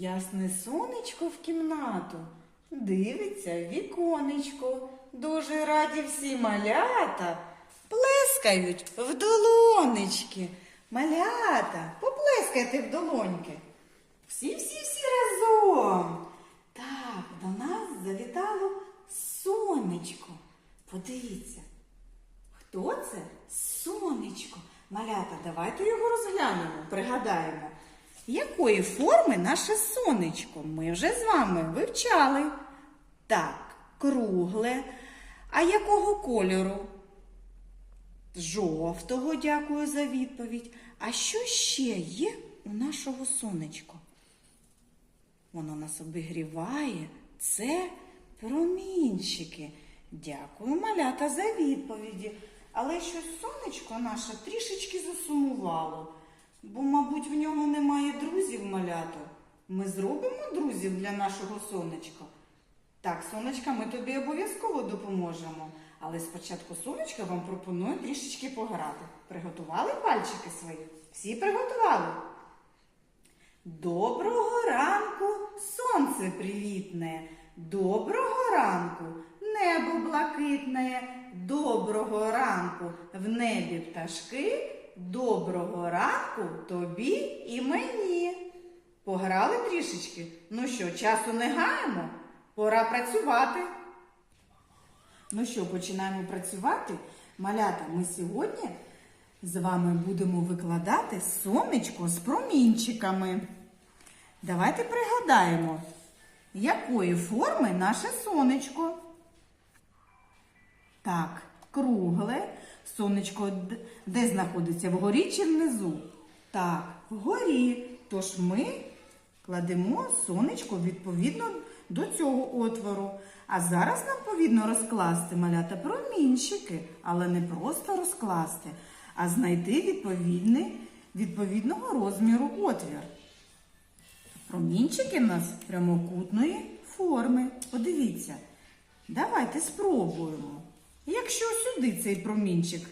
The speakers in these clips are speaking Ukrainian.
Ясне сонечко в кімнату. Дивиться віконечко. Дуже раді всі малята. Плескають в долонечки. Малята, поплескайте в долоньки. Всі-всі-всі разом. Так, до нас завітало сонечко. Подивіться. Хто це? Сонечко. Малята, давайте його розглянемо, пригадаємо. Якої форми наше сонечко? Ми вже з вами вивчали. Так, кругле. А якого кольору? Жовтого, дякую за відповідь. А що ще є у нашого сонечка? Воно нас обігріває. Це промінчики. Дякую, малята, за відповіді. Але щось сонечко наше трішечки засумувало, бо, мабуть, в нього немає. Ми зробимо друзів для нашого сонечка. Так, сонечка, ми тобі обов'язково допоможемо. Але спочатку сонечка вам пропонує трішечки пограти. Приготували пальчики свої? Всі приготували? Доброго ранку, сонце привітне. Доброго ранку, небо блакитне. Доброго ранку в небі пташки. Доброго ранку тобі і мені. Пограли трішечки? Ну що, часу не гаємо? Пора працювати. Ну що, починаємо працювати? Малята, ми сьогодні з вами будемо викладати сонечко з промінчиками. Давайте пригадаємо, якої форми наше сонечко. Так, кругле. Сонечко де знаходиться? Вгорі чи внизу? Так, вгорі. Тож ми кладемо сонечко відповідно до цього отвору. А зараз нам потрібно розкласти малята промінчики, але не просто розкласти, а знайти відповідний, відповідного розміру отвір. Промінчики в нас прямокутної форми. Подивіться. Давайте спробуємо. Якщо сюди цей промінчик,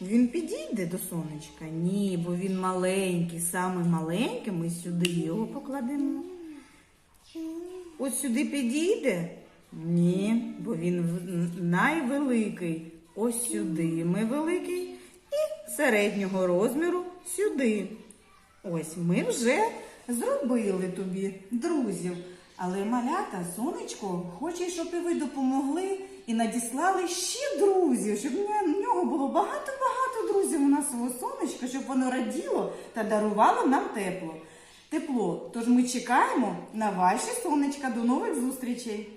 він підійде до сонечка? Ні, бо він маленький, саме маленький, ми сюди його покладемо. Ось сюди підійде? Ні, бо він найвеликий. Ось сюди ми великий і середнього розміру сюди. Ось ми вже зробили тобі друзів. Але малята, сонечко, хоче, щоб і ви допомогли і надіслали ще друзів, щоб в нього було багато-багато нашого сонечка, щоб воно раділо та дарувало нам тепло. Тепло. Тож ми чекаємо на ваші сонечка. До нових зустрічей!